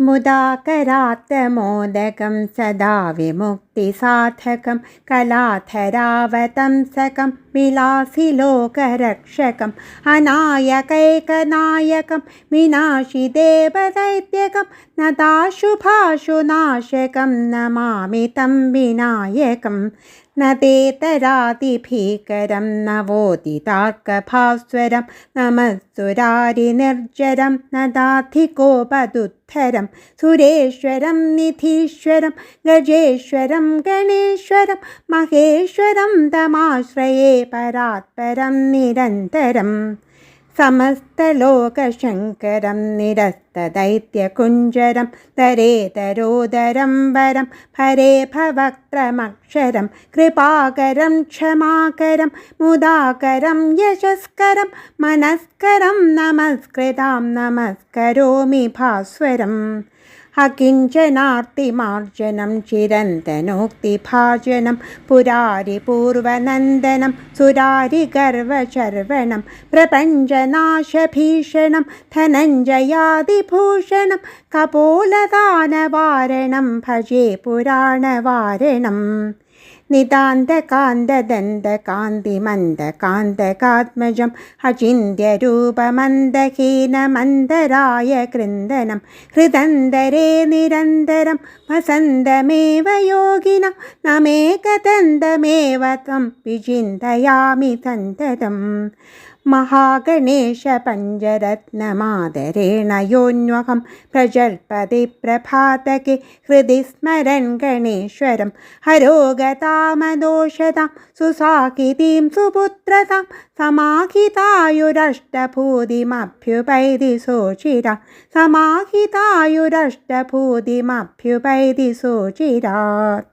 മുദാകരാത്ത മോദകം സദാ വിമുക്ത. ഭക്തിസാധകം കലാധരാവതംസകം വിലാസിലോകരക്ഷകം അനായകൈകനായകം വിനാശി ദേവദൈത്യകം നദാശുഭാശു നാശകം നമാമി തം വിനായകം നദേതരാതിഭീകരം നവോദിതാർക്കഭാസ്വരം നമസ്സുരാരി നിർജരം നദാധികോപദുദ്ധരം സുരേശ്വരം നിധീശ്വരം ഗജേശ്വരം ശങ്കരം ഗണേശ്വരം മഹേശ്വരം തമാശ്രയേ പരാത്പരം നിരന്തരം സമസ്തലോകശങ്കരം നിരസ്തദൈത്യകുഞ്ചരം തരേതരോദരം വരം ഹരേ ഭവക്രമക്ഷരം കൃപാകരം ക്ഷമാകരം മുദാകരം യശസ്കരം മനസ്കരം നമസ്കൃതം നമസ്കരോമി ഭാസ്വരം അകിഞ്ചനാർത്തിമാർജനം ചിരന്തനോക്തിഭാജനം പുരാരിപൂർവനന്ദനം സുരാരിഗർവചർവണം പ്രപഞ്ചനാശഭീഷണം ധനഞ്ജയാതിഭൂഷണം കപോലദാനവാരണം ഭജേ പുരാണവാരണം नितान्तकान्तदन्तकान्तिमन्दकान्तकात्मजम् अचिन्त्यरूपमन्दहीनमन्दराय कृन्दनं हृदन्दरे निरन्तरं वसन्तमेव योगिनं न मेकदन्तमेव त्वं विचिन्तयामि सन्ततम् महागणेशपञ्चरत्नमादरेण योऽन्वहं प्रजल्पति प्रभातके हृदि स्मरन् गणेश्वरं हरोगतामदोषतां सुसाकितीं सुपुत्रतां समाहितायुरष्टभूतिमभ्युपैति सोचिरा समाहितायुरष्टभूतिमभ्युपैति सोचिरात्